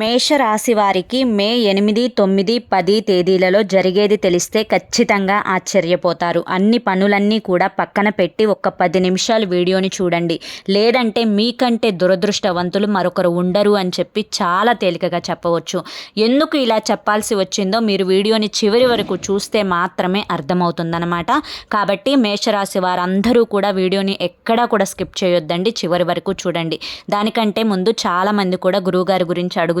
మేషరాశి వారికి మే ఎనిమిది తొమ్మిది పది తేదీలలో జరిగేది తెలిస్తే ఖచ్చితంగా ఆశ్చర్యపోతారు. అన్ని పనులన్నీ కూడా పక్కన పెట్టి ఒక పది నిమిషాలు వీడియోని చూడండి. లేదంటే మీకంటే దురదృష్టవంతులు మరొకరు ఉండరు అని చెప్పి చాలా తేలికగా చెప్పవచ్చు. ఎందుకు ఇలా చెప్పాల్సి వచ్చిందో మీరు వీడియోని చివరి వరకు చూస్తే మాత్రమే అర్థమవుతుందన్నమాట. కాబట్టి మేషరాశి వారందరూ కూడా వీడియోని ఎక్కడా కూడా స్కిప్ చేయొద్దండి. చివరి వరకు చూడండి. దానికంటే ముందు చాలామంది కూడా గురువుగారి గురించి అడుగు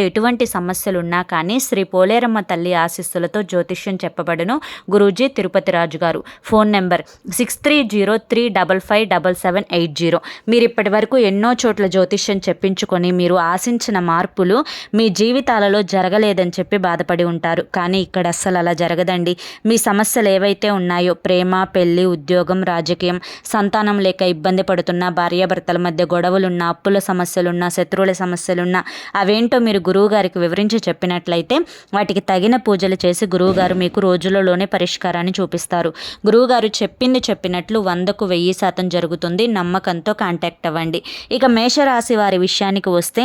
ఎటువంటి సమస్యలు ఉన్నా కానీ శ్రీ పోలేరమ్మ తల్లి ఆశీస్సులతో జ్యోతిష్యం చెప్పబడును గురూజీ తిరుపతి రాజు గారు. Phone number six three zero three double five double seven eight zero మీరు ఇప్పటి వరకు ఎన్నో చోట్ల జ్యోతిష్యం చెప్పించుకొని మీరు ఆశించిన మార్పులు మీ జీవితాలలో జరగలేదని చెప్పి బాధపడి ఉంటారు. కానీ ఇక్కడ అస్సలు అలా జరగదండి. మీ సమస్యలు ఏవైతే ఉన్నాయో ప్రేమ పెళ్ళి ఉద్యోగం రాజకీయం సంతానం లేక ఇబ్బంది పడుతున్న భార్యాభర్తల మధ్య గొడవలున్న అప్పుల సమస్యలున్న శత్రువుల సమస్యలున్న అవేంటో మీరు గురువుగారికి వివరించి చెప్పినట్లయితే వాటికి తగిన పూజలు చేసి గురువుగారు మీకు రోజులలోనే పరిష్కారాన్ని చూపిస్తారు. గురువుగారు చెప్పింది చెప్పినట్లు వందకు వెయ్యి శాతం జరుగుతుంది. నమ్మకంతో కాంటాక్ట్ అవ్వండి. ఇక మేషరాశి వారి విషయానికి వస్తే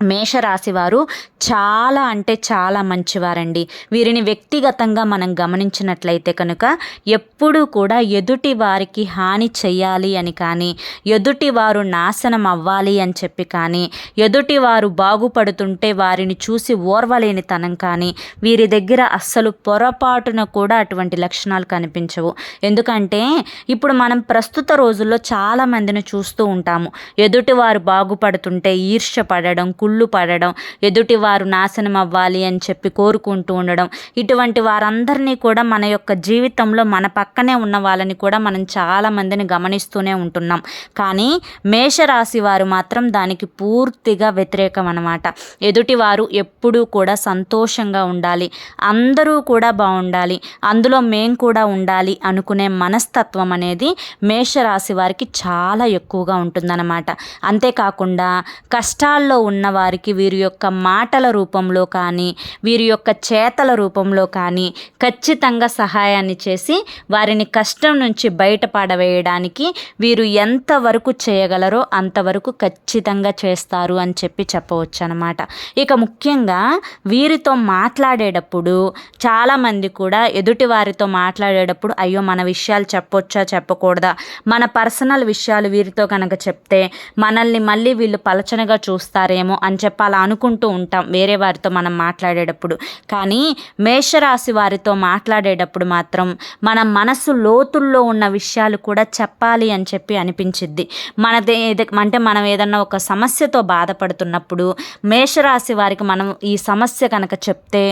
మేషరాశి వారు చాలా అంటే చాలా మంచివారండి. వీరిని వ్యక్తిగతంగా మనం గమనించినట్లయితే కనుక ఎప్పుడూ కూడా ఎదుటి వారికి హాని చెయ్యాలి అని కానీ ఎదుటి వారు నాశనం అవ్వాలి అని చెప్పి కానీ ఎదుటి వారు బాగుపడుతుంటే వారిని చూసి ఓర్వలేని తనం కానీ వీరి దగ్గర అస్సలు పొరపాటున కూడా అటువంటి లక్షణాలు కనిపించవు. ఎందుకంటే ఇప్పుడు మనం ప్రస్తుత రోజుల్లో చాలా మందిని చూస్తూ ఉంటాము. ఎదుటి వారు బాగుపడుతుంటే ఈర్ష్య పడడం కుళ్ళు పడడం ఎదుటి వారు నాశనం అవ్వాలి అని చెప్పి కోరుకుంటూ ఉండడం. ఇటువంటి వారందరినీ కూడా మన యొక్క జీవితంలో మన పక్కనే ఉన్న వాళ్ళని కూడా మనం చాలా మందిని గమనిస్తూనే ఉంటున్నాం. కానీ మేషరాశి వారు మాత్రం దానికి పూర్తిగా వ్యతిరేకం అనమాట ఎదుటి వారు ఎప్పుడూ కూడా సంతోషంగా ఉండాలి. అందరూ కూడా బాగుండాలి. అందులో మేం కూడా ఉండాలి అనుకునే మనస్తత్వం అనేది మేషరాశి వారికి చాలా ఎక్కువగా ఉంటుందన్నమాట. అంతేకాకుండా కష్టాల్లో ఉన్న వారికి వీరి యొక్క మాటల రూపంలో కానీ వీరి యొక్క చేతల రూపంలో కానీ ఖచ్చితంగా సహాయాన్ని చేసి వారిని కష్టం నుంచి బయటపడవేయడానికి వీరు ఎంతవరకు చేయగలరో అంతవరకు ఖచ్చితంగా చేస్తారు అని చెప్పి చెప్పవచ్చు అనమాట ఇక ముఖ్యంగా వీరితో మాట్లాడేటప్పుడు చాలామంది కూడా ఎదుటి వారితో మాట్లాడేటప్పుడు అయ్యో మన విషయాలు చెప్పొచ్చా చెప్పకూడదా? మన పర్సనల్ విషయాలు వీరితో కనుక చెప్తే మనల్ని మళ్ళీ వీళ్ళు పలచనగా చూస్తారేమో అని చెప్పి అలా అనుకుంటూ ఉంటాం వేరే వారితో మనం మాట్లాడేటప్పుడు. కానీ మేషరాశి వారితో మాట్లాడేటప్పుడు మాత్రం మన మనసు లోతుల్లో ఉన్న విషయాలు కూడా చెప్పాలి అని చెప్పి అనిపించిద్ది. మనదే అంటే మనం ఏదన్నా ఒక సమస్యతో బాధపడుతున్నప్పుడు మేషరాశి వారికి మనం ఈ సమస్య కనుక చెప్తే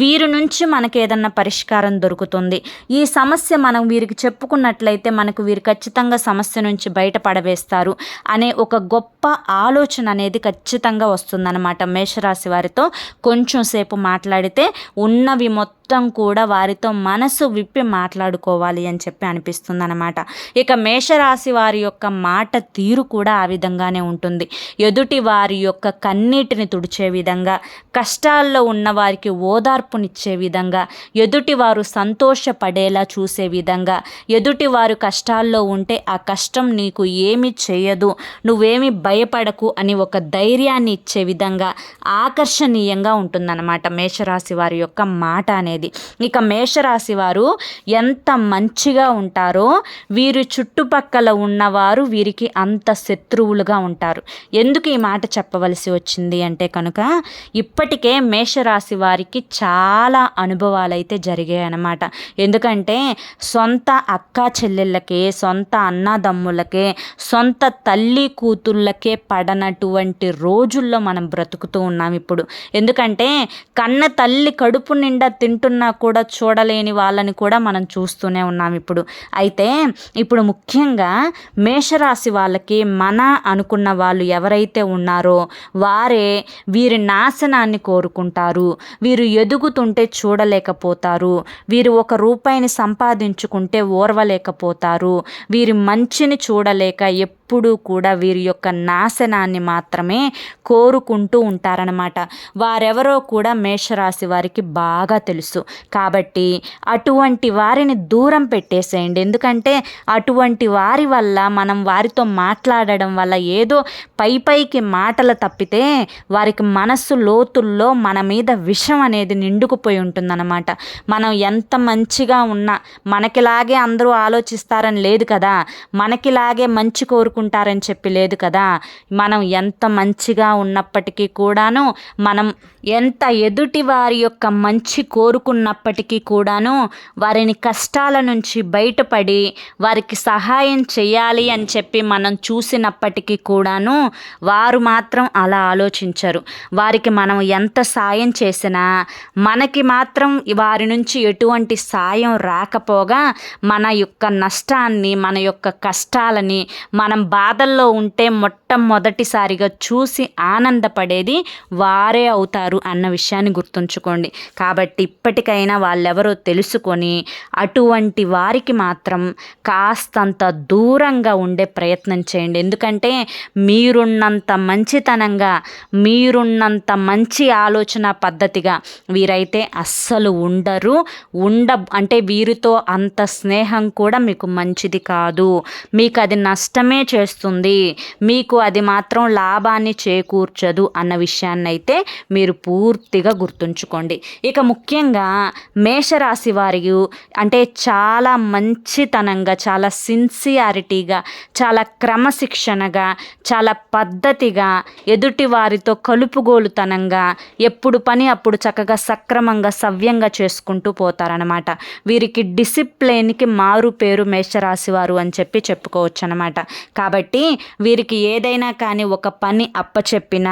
వీరి నుంచి మనకి ఏదన్నా పరిష్కారం దొరుకుతుంది. ఈ సమస్య మనం వీరికి చెప్పుకున్నట్లయితే మనకు వీరు ఖచ్చితంగా సమస్య నుంచి బయటపడవేస్తారు అనే ఒక గొప్ప ఆలోచన అనేది ఖచ్చితంగా వస్తుంది. వస్తుందన్నమాట మేషరాశి వారితో. కొంచెం సేపు మాట్లాడితే ఉన్నవి మొత్తం కూడా వారితో మనసు విప్పి మాట్లాడుకోవాలి అని చెప్పి అనిపిస్తుంది అనమాట ఇక మేషరాశి వారి యొక్క మాట తీరు కూడా ఆ విధంగానే ఉంటుంది. ఎదుటి వారి యొక్క కన్నీటిని తుడిచే విధంగా కష్టాల్లో ఉన్న వారికి ఓదార్పునిచ్చే విధంగా ఎదుటి వారు సంతోషపడేలా చూసే విధంగా ఎదుటి వారు కష్టాల్లో ఉంటే ఆ కష్టం నీకు ఏమి చేయదు నువ్వేమి భయపడకు అని ఒక ధైర్యాన్ని ఇచ్చే విధంగా ఆకర్షణీయంగా ఉంటుందన్నమాట మేషరాశి వారి యొక్క మాట అనేది. ఇక మేషరాశి వారు ఎంత మంచిగా ఉంటారో వీరు చుట్టుపక్కల ఉన్నవారు వీరికి అంత శత్రువులుగా ఉంటారు. ఎందుకు ఈ మాట చెప్పవలసి వచ్చింది అంటే కనుక ఇప్పటికే మేషరాశి వారికి చాలా అనుభవాలు అయితే జరిగాయి అన్నమాట. ఎందుకంటే సొంత అక్క చెల్లెళ్ళకే సొంత అన్నదమ్ములకే సొంత తల్లి కూతుళ్ళకే పడనటువంటి రోజుల్లో మనం బ్రతుకుతూ ఉన్నాం ఇప్పుడు. ఎందుకంటే కన్న తల్లి కడుపు నిండా తింటున్నా కూడా చూడలేని వాళ్ళని కూడా మనం చూస్తూనే ఉన్నాం ఇప్పుడు. అయితే ఇప్పుడు ముఖ్యంగా మేషరాశి వాళ్ళకి మన అనుకున్న వాళ్ళు ఎవరైతే ఉన్నారో వారే వీరి నాశనాన్ని కోరుకుంటారు. వీరు ఎదుగుతుంటే చూడలేకపోతారు. వీరు ఒక రూపాయిని సంపాదించుకుంటే ఓర్వలేకపోతారు. వీరి మంచిని చూడలేక ఎప్పుడూ కూడా వీరి యొక్క నాశనాన్ని మాత్రమే కో కోరుకుంటూ ఉంటారనమాట వారెవరో కూడా మేషరాశి వారికి బాగా తెలుసు. కాబట్టి అటువంటి వారిని దూరం పెట్టేసేయండి. ఎందుకంటే అటువంటి వారి వల్ల మనం వారితో మాట్లాడడం వల్ల ఏదో పై పైకి మాటలు తప్పితే వారికి మనస్సు లోతుల్లో మన మీద విషం అనేది నిండుకుపోయి ఉంటుందన్నమాట. మనం ఎంత మంచిగా ఉన్నా మనకిలాగే అందరూ ఆలోచిస్తారని లేదు కదా. మనకిలాగే మంచి కోరుకుంటారని చెప్పి లేదు కదా. మనం ఎంత మంచిగా ఉన్నప్పటికీ కూడాను మనం ఎంత ఎదుటి వారి యొక్క మంచి కోరుకున్నప్పటికీ కూడాను వారిని కష్టాల నుంచి బయటపడి వారికి సహాయం చేయాలి అని చెప్పి మనం చూసినప్పటికీ కూడాను వారు మాత్రం అలా ఆలోచించరు. వారికి మనం ఎంత సాయం చేసినా మనకి మాత్రం వారి నుంచి ఎటువంటి సాయం రాకపోగా మన యొక్క నష్టాన్ని మన యొక్క కష్టాలని మనం బాధల్లో ఉంటే మొట్టమొదటిసారిగా చూసి ఆనందపడేది వారే అవుతారు అన్న విషయాన్ని గుర్తుంచుకోండి. కాబట్టి ఇప్పటికైనా వాళ్ళెవరో తెలుసుకొని అటువంటి వారికి మాత్రం కాస్తంత దూరంగా ఉండే ప్రయత్నం చేయండి. ఎందుకంటే మీరున్నంత మంచితనంగా మీరున్నంత మంచి ఆలోచన పద్ధతిగా వీరైతే అస్సలు ఉండరు. ఉండ అంటే వీరితో అంత స్నేహం కూడా మీకు మంచిది కాదు. మీకు అది నష్టమే చేస్తుంది. మీకు అది మాత్రం లాభాన్ని చేకూర్చదు అన్న విషయాన్నైతే మీరు పూర్తిగా గుర్తుంచుకోండి. ఇక ముఖ్యంగా మేషరాశి వారి అంటే చాలా మంచితనంగా చాలా సిన్సియారిటీగా చాలా క్రమశిక్షణగా చాలా పద్ధతిగా ఎదుటి వారితో కలుపుగోలుతనంగా ఎప్పుడు పని అప్పుడు చక్కగా సక్రమంగా సవ్యంగా చేసుకుంటూ పోతారనమాట వీరికి డిసిప్లిన్కి మారు పేరు మేషరాశి వారు అని చెప్పి చెప్పుకోవచ్చు అనమాట కాబట్టి వీరికి ఏదైనా కానీ ఒక పని అప్పచెప్పిన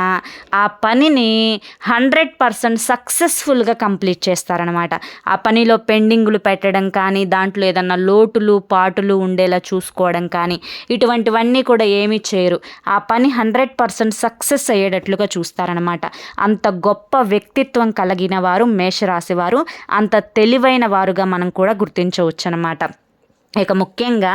ఆ పనిని హండ్రెడ్ పర్సెంట్ సక్సెస్ఫుల్గా కంప్లీట్ చేస్తారనమాట ఆ పనిలో పెండింగులు పెట్టడం కానీ దాంట్లో ఏదన్నా లోటులు పాటులు ఉండేలా చూసుకోవడం కానీ ఇటువంటివన్నీ కూడా ఏమీ చేయరు. ఆ పని హండ్రెడ్ పర్సెంట్ సక్సెస్ అయ్యేటట్లుగా చూస్తారనమాట అంత గొప్ప వ్యక్తిత్వం కలిగిన వారు మేషరాశి వారు అంత తెలివైన వారుగా మనం కూడా గుర్తించవచ్చు అనమాట ఇక ముఖ్యంగా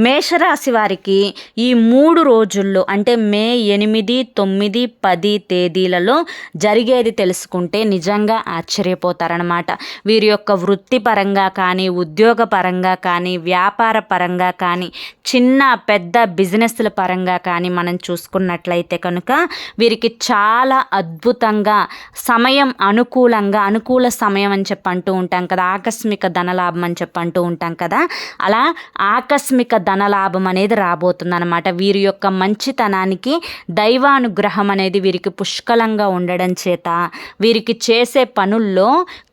మేషరాశి వారికి ఈ మూడు రోజుల్లో అంటే మే ఎనిమిది తొమ్మిది పది తేదీలలో జరిగేది తెలుసుకుంటే నిజంగా ఆశ్చర్యపోతారనమాట వీరి యొక్క వృత్తిపరంగా కానీ ఉద్యోగపరంగా కానీ వ్యాపార పరంగా కానీ చిన్న పెద్ద బిజినెస్ల పరంగా కానీ మనం చూసుకున్నట్లయితే కనుక వీరికి చాలా అద్భుతంగా సమయం అనుకూలంగా అనుకూల సమయం అని చెప్పి అంటూ ఉంటాం కదా ఆకస్మిక ధనలాభం అని చెప్పి అంటూ ఉంటాం కదా అలా అలా ఆకస్మిక ధనలాభం అనేది రాబోతుందన్నమాట. వీరి యొక్క మంచితనానికి దైవానుగ్రహం అనేది వీరికి పుష్కలంగా ఉండడం చేత వీరికి చేసే పనుల్లో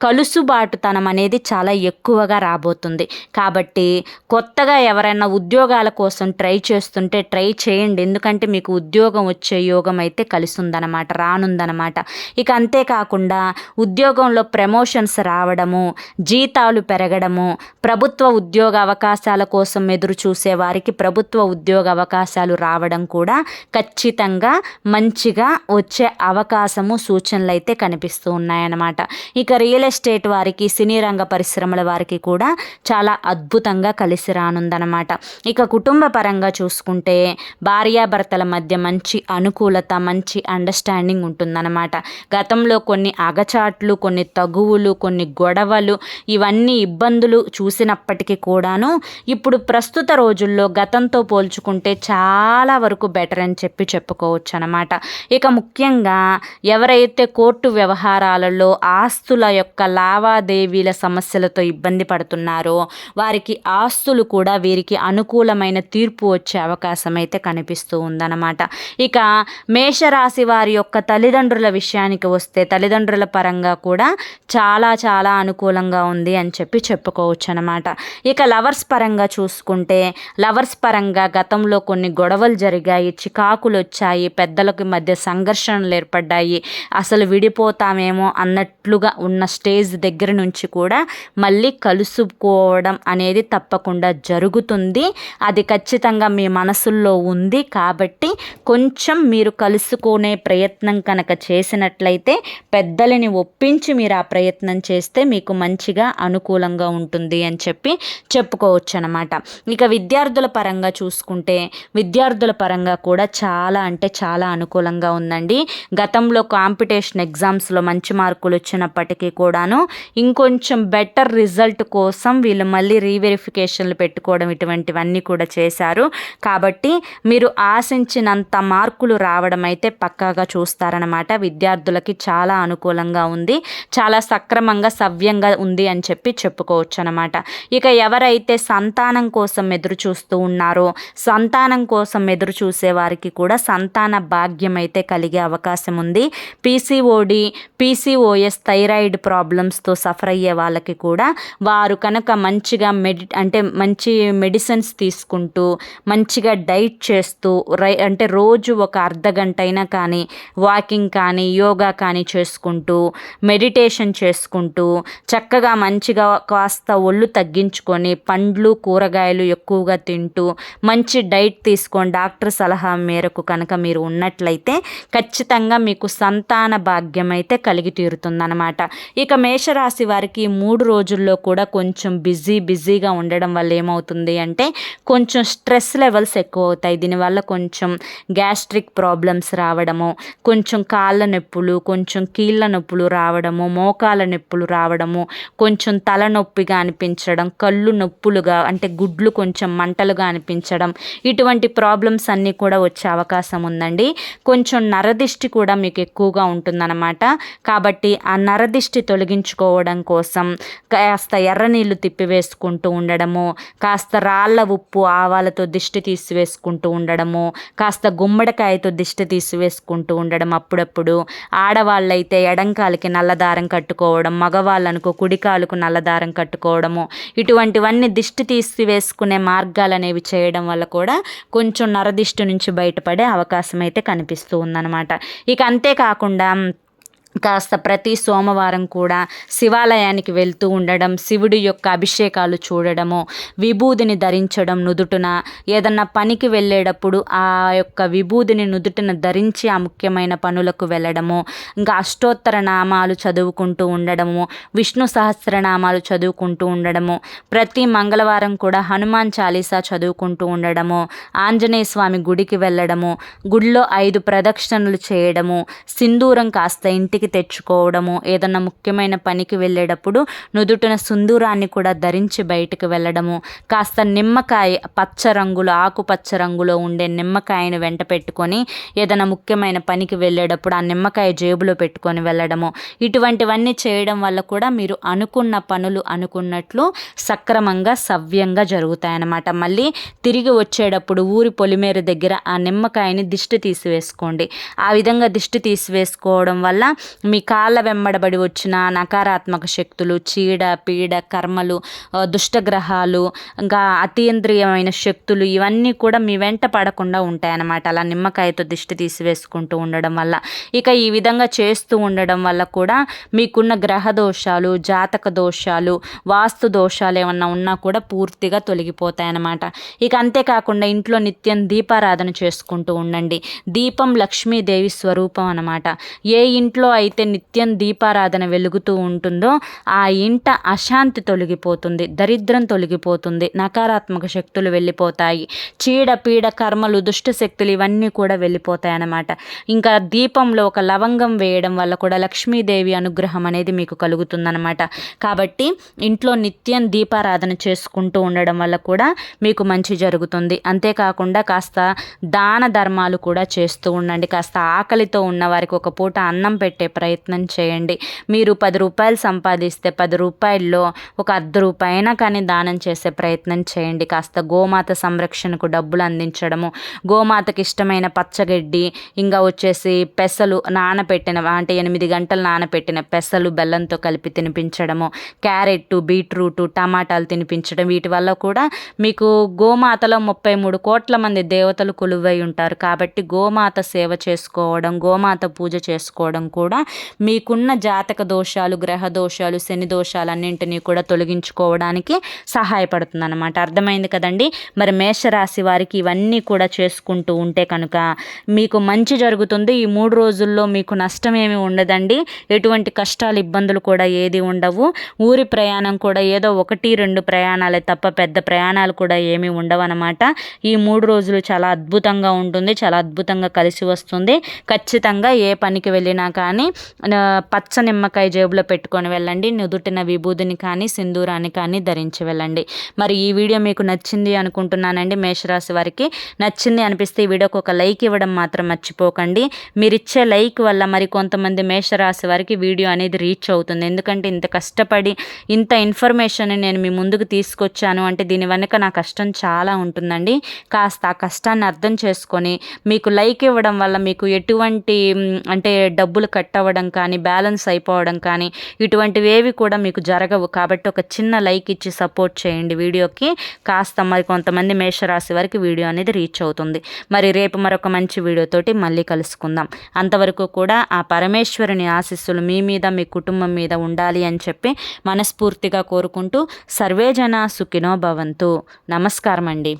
కలుసుబాటుతనం అనేది చాలా ఎక్కువగా రాబోతుంది. కాబట్టి కొత్తగా ఎవరైనా ఉద్యోగాల కోసం ట్రై చేస్తుంటే ట్రై చేయండి. ఎందుకంటే మీకు ఉద్యోగం వచ్చే యోగం అయితే కలిసి ఉందన్నమాట రానుందనమాట ఇక అంతేకాకుండా ఉద్యోగంలో ప్రమోషన్స్ రావడము జీతాలు పెరగడము ప్రభుత్వ ఉద్యోగ అవకాశం అవకాశాల కోసం ఎదురు చూసే వారికి ప్రభుత్వ ఉద్యోగ అవకాశాలు రావడం కూడా ఖచ్చితంగా మంచిగా వచ్చే అవకాశము సూచనలు అయితే కనిపిస్తూ ఉన్నాయన్నమాట. ఇక రియల్ ఎస్టేట్ వారికి సినీ రంగ పరిశ్రమల వారికి కూడా చాలా అద్భుతంగా కలిసి రానుందనమాట ఇక కుటుంబ పరంగా చూసుకుంటే భార్యాభర్తల మధ్య మంచి అనుకూలత మంచి అండర్స్టాండింగ్ ఉంటుందన్నమాట. గతంలో కొన్ని అగచాట్లు కొన్ని తగువులు కొన్ని గొడవలు ఇవన్నీ ఇబ్బందులు చూసినప్పటికీ కూడాను ఇప్పుడు ప్రస్తుత రోజుల్లో గతంతో పోల్చుకుంటే చాలా వరకు బెటర్ అని చెప్పి చెప్పుకోవచ్చు అనమాట ఇక ముఖ్యంగా ఎవరైతే కోర్టు వ్యవహారాలలో ఆస్తుల యొక్క లావాదేవీల సమస్యలతో ఇబ్బంది పడుతున్నారో వారికి ఆస్తులు కూడా వీరికి అనుకూలమైన తీర్పు వచ్చే అవకాశం అయితే కనిపిస్తూ ఉందన్నమాట. ఇక మేషరాశి వారి యొక్క తల్లిదండ్రుల విషయానికి వస్తే తల్లిదండ్రుల పరంగా కూడా చాలా చాలా అనుకూలంగా ఉంది అని చెప్పి చెప్పుకోవచ్చు అనమాట ఇక లవర్స్ పరంగా చూసుకుంటే లవర్స్ పరంగా గతంలో కొన్ని గొడవలు జరిగాయి చికాకులు వచ్చాయి పెద్దలకి మధ్య సంఘర్షణలు ఏర్పడ్డాయి. అసలు విడిపోతామేమో అన్నట్లుగా ఉన్న స్టేజ్ దగ్గర నుంచి కూడా మళ్ళీ కలుసుకోవడం అనేది తప్పకుండా జరుగుతుంది. అది ఖచ్చితంగా మీ మనసుల్లో ఉంది కాబట్టి కొంచెం మీరు కలుసుకునే ప్రయత్నం కనుక చేసినట్లయితే పెద్దలని ఒప్పించి మీరు ఆ ప్రయత్నం చేస్తే మీకు మంచిగా అనుకూలంగా ఉంటుంది అని చెప్పి చెప్పుకో చెప్పుకోవచ్చు అనమాట ఇక విద్యార్థుల పరంగా చూసుకుంటే విద్యార్థుల పరంగా కూడా చాలా అంటే చాలా అనుకూలంగా ఉందండి. గతంలో కాంపిటీషన్ ఎగ్జామ్స్లో మంచి మార్కులు వచ్చినప్పటికీ కూడాను ఇంకొంచెం బెటర్ రిజల్ట్ కోసం వీళ్ళు మళ్ళీ రీవెరిఫికేషన్లు పెట్టుకోవడం ఇటువంటివన్నీ కూడా చేశారు. కాబట్టి మీరు ఆశించినంత మార్కులు రావడం అయితే పక్కాగా చూస్తారనమాట. విద్యార్థులకి చాలా అనుకూలంగా ఉంది. చాలా సక్రమంగా సవ్యంగా ఉంది అని చెప్పి చెప్పుకోవచ్చు అనమాట ఇక ఎవరైతే సంతానం కోసం ఎదురు చూస్తూ ఉన్నారో. సంతానం కోసం ఎదురు చూసే వారికి కూడా సంతాన భాగ్యం అయితే కలిగే అవకాశం ఉంది. పీసీఓడి పీసీఓఎస్ థైరాయిడ్ ప్రాబ్లమ్స్తో సఫర్ అయ్యే వాళ్ళకి కూడా వారు కనుక మంచిగా మెడి అంటే మంచి మెడిసిన్స్ తీసుకుంటూ మంచిగా డైట్ చేస్తూ రై అంటే రోజు ఒక అర్ధ గంట అయినా కానీ వాకింగ్ కానీ యోగా కానీ చేసుకుంటూ మెడిటేషన్ చేసుకుంటూ చక్కగా మంచిగా కాస్త ఒళ్ళు తగ్గించుకొని పండ్లు కూరగాయలు ఎక్కువగా తింటూ మంచి డైట్ తీసుకొని డాక్టర్ సలహా మేరకు కనుక మీరు ఉన్నట్లయితే ఖచ్చితంగా మీకు సంతాన భాగ్యం అయితే కలిగి తీరుతుందన్నమాట. ఇక మేషరాశి వారికి మూడు రోజుల్లో కూడా కొంచెం బిజీ బిజీగా ఉండడం వల్ల ఏమవుతుంది అంటే కొంచెం స్ట్రెస్ లెవెల్స్ ఎక్కువ అవుతాయి దీనివల్ల కొంచెం గ్యాస్ట్రిక్ ప్రాబ్లమ్స్ రావడము కొంచెం కాళ్ళ నొప్పులు కొంచెం కీళ్ళ నొప్పులు రావడము మోకాల నొప్పులు రావడము కొంచెం తలనొప్పిగా అనిపించడం కళ్ళు నొప్పులు గుడ్లుగా అంటే గుడ్లు కొంచెం మంటలుగా అనిపించడం ఇటువంటి ప్రాబ్లమ్స్ అన్నీ కూడా వచ్చే అవకాశం ఉందండి. కొంచెం నరదిష్టి కూడా మీకు ఎక్కువగా ఉంటుందన్నమాట. కాబట్టి ఆ నరదిష్టి తొలగించుకోవడం కోసం కాస్త ఎర్ర నీళ్ళు తిప్పివేసుకుంటూ ఉండడము కాస్త రాళ్ళ ఉప్పు ఆవాలతో దిష్టి తీసివేసుకుంటూ ఉండడము కాస్త గుమ్మడికాయతో దిష్టి తీసివేసుకుంటూ ఉండడం అప్పుడప్పుడు. ఆడవాళ్ళైతే ఎడంకాలకి నల్లదారం కట్టుకోవడం మగవాళ్ళనుకో కుడికాలుకు నల్లదారం కట్టుకోవడము ఇటువంటివన్నీ దిష్టి దిష్టి వేసుకునే మార్గాలు అనేవి చేయడం వల్ల కూడా కొంచెం నరదిష్టి నుంచి బయటపడే అవకాశం అయితే కనిపిస్తూ ఉందన్నమాట. ఇక అంతేకాకుండా కాస్త ప్రతి సోమవారం కూడా శివాలయానికి వెళ్తూ ఉండడం శివుడి యొక్క అభిషేకాలు చూడడము విభూదిని ధరించడం నుదుటున ఏదన్నా పనికి వెళ్ళేటప్పుడు ఆ యొక్క విభూదిని నుదుటిన ధరించి ఆ ముఖ్యమైన పనులకు వెళ్ళడము ఇంకా అష్టోత్తర నామాలు చదువుకుంటూ ఉండడము విష్ణు సహస్రనామాలు చదువుకుంటూ ఉండడము ప్రతి మంగళవారం కూడా హనుమాన్ చాలీసా చదువుకుంటూ ఉండడము ఆంజనేయ స్వామి గుడికి వెళ్ళడము గుడిలో ఐదు ప్రదక్షిణలు చేయడము సింధూరం కాస్త ఇంటికి ఇంటికి తెచ్చుకోవడము ఏదన్నా ముఖ్యమైన పనికి వెళ్ళేటప్పుడు నుదుటిన సుందూరాన్ని కూడా ధరించి బయటకు వెళ్ళడము కాస్త నిమ్మకాయ పచ్చ రంగులో ఆకుపచ్చ రంగులో ఉండే నిమ్మకాయను వెంట పెట్టుకొని ఏదైనా ముఖ్యమైన పనికి వెళ్ళేటప్పుడు ఆ నిమ్మకాయ జేబులో పెట్టుకొని వెళ్ళడము. ఇటువంటివన్నీ చేయడం వల్ల కూడా మీరు అనుకున్న పనులు అనుకున్నట్లు సక్రమంగా సవ్యంగా జరుగుతాయన్నమాట. మళ్ళీ తిరిగి వచ్చేటప్పుడు ఊరి పొలిమేర దగ్గర ఆ నిమ్మకాయని దిష్టి తీసివేసుకోండి. ఆ విధంగా దిష్టి తీసివేసుకోవడం వల్ల మీ కాళ్ళ వెంబడబడి వచ్చిన నకారాత్మక శక్తులు చీడ పీడ కర్మలు దుష్టగ్రహాలు ఇంకా అతీంద్రియమైన శక్తులు ఇవన్నీ కూడా మీ వెంట పడకుండా ఉంటాయన్నమాట. అలా నిమ్మకాయతో దిష్టి తీసివేసుకుంటూ ఉండడం వల్ల ఇక ఈ విధంగా చేస్తూ ఉండడం వల్ల కూడా మీకున్న గ్రహ దోషాలు జాతక దోషాలు వాస్తు దోషాలు ఏమన్నా ఉన్నా కూడా పూర్తిగా తొలగిపోతాయన్నమాట. ఇక అంతేకాకుండా ఇంట్లో నిత్యం దీపారాధన చేసుకుంటూ ఉండండి. దీపం లక్ష్మీదేవి స్వరూపం అనమాట ఏ ఇంట్లో అయితే నిత్యం దీపారాధన వెలుగుతూ ఉంటుందో ఆ ఇంట అశాంతి తొలగిపోతుంది దరిద్రం తొలగిపోతుంది నకారాత్మక శక్తులు వెళ్ళిపోతాయి చీడ పీడ కర్మలు దుష్ట శక్తులు ఇవన్నీ కూడా వెళ్ళిపోతాయి అన్నమాట. ఇంకా దీపంలో ఒక లవంగం వేయడం వల్ల కూడా లక్ష్మీదేవి అనుగ్రహం అనేది మీకు కలుగుతుందన్నమాట. కాబట్టి ఇంట్లో నిత్యం దీపారాధన చేసుకుంటూ ఉండడం వల్ల కూడా మీకు మంచి జరుగుతుంది. అంతేకాకుండా కాస్త దాన ధర్మాలు కూడా చేస్తూ ఉండండి. కాస్త ఆకలితో ఉన్న వారికి ఒక పూట అన్నం పెట్టే ప్రయత్నం చేయండి. మీరు పది రూపాయలు సంపాదిస్తే పది రూపాయల్లో ఒక అర్ధ రూపాయైనా కానీ దానం చేసే ప్రయత్నం చేయండి. కాస్త గోమాత సంరక్షణకు డబ్బులు అందించడము గోమాతకి ఇష్టమైన పచ్చగడ్డి ఇంకా వచ్చేసి పెసలు నానపెట్టిన అంటే ఎనిమిది గంటలు నానపెట్టిన పెసలు బెల్లంతో కలిపి తినిపించడము క్యారెట్ బీట్రూట్ టమాటాలు తినిపించడం వీటి వల్ల కూడా మీకు గోమాతలో ముప్పై మూడు కోట్ల మంది దేవతలు కొలువై ఉంటారు. కాబట్టి గోమాత సేవ చేసుకోవడం గోమాత పూజ చేసుకోవడం కూడా మీకున్న జాతక దోషాలు గ్రహ దోషాలు శని దోషాలు అన్నింటినీ కూడా తొలగించుకోవడానికి సహాయపడుతుంది అనమాట అర్థమైంది కదండి? మరి మేషరాశి వారికి ఇవన్నీ కూడా చేసుకుంటూ ఉంటే కనుక మీకు మంచి జరుగుతుంది. ఈ మూడు రోజుల్లో మీకు నష్టం ఏమి ఉండదండి. ఎటువంటి కష్టాలు ఇబ్బందులు కూడా ఏది ఉండవు. ఊరి ప్రయాణం కూడా ఏదో ఒకటి రెండు ప్రయాణాలే తప్ప పెద్ద ప్రయాణాలు కూడా ఏమీ ఉండవు అనమాట ఈ మూడు రోజులు చాలా అద్భుతంగా ఉంటుంది. చాలా అద్భుతంగా కలిసి వస్తుంది. ఖచ్చితంగా ఏ పనికి వెళ్ళినా కానీ పచ్చ నిమ్మకాయ జేబులో పెట్టుకొని వెళ్ళండి. నుదుటిన విభూదిని కానీ సింధూరాన్ని కానీ ధరించి వెళ్ళండి. మరి ఈ వీడియో మీకు నచ్చింది అనుకుంటున్నానండి మేషరాశి వారికి. నచ్చింది అనిపిస్తే ఈ వీడియోకి ఒక లైక్ ఇవ్వడం మాత్రం మర్చిపోకండి. మీరు ఇచ్చే లైక్ వల్ల మరి కొంతమంది మేషరాశి వారికి వీడియో అనేది రీచ్ అవుతుంది. ఎందుకంటే ఇంత కష్టపడి ఇంత ఇన్ఫర్మేషన్ నేను మీ ముందుకు తీసుకొచ్చాను అంటే దీని వెనుక నా కష్టం చాలా ఉంటుందండి. కాస్త ఆ కష్టాన్ని అర్థం చేసుకొని మీకు లైక్ ఇవ్వడం వల్ల మీకు ఎటువంటి అంటే డబ్బులు కట్ అవ్వడం కానీ బ్యాలెన్స్ అయిపోవడం కానీ ఇటువంటివి ఏవి కూడా మీకు జరగవు. కాబట్టి ఒక చిన్న లైక్ ఇచ్చి సపోర్ట్ చేయండి వీడియోకి. కాస్త మరి కొంతమంది మేషరాశి వరకు వీడియో అనేది రీచ్ అవుతుంది. మరి రేపు మరొక మంచి వీడియోతోటి మళ్ళీ కలుసుకుందాం. అంతవరకు కూడా ఆ పరమేశ్వరుని ఆశీస్సులు మీ మీద మీ కుటుంబం మీద ఉండాలి అని చెప్పి మనస్ఫూర్తిగా కోరుకుంటూ సర్వేజన సుఖినో భవంతు. నమస్కారం అండి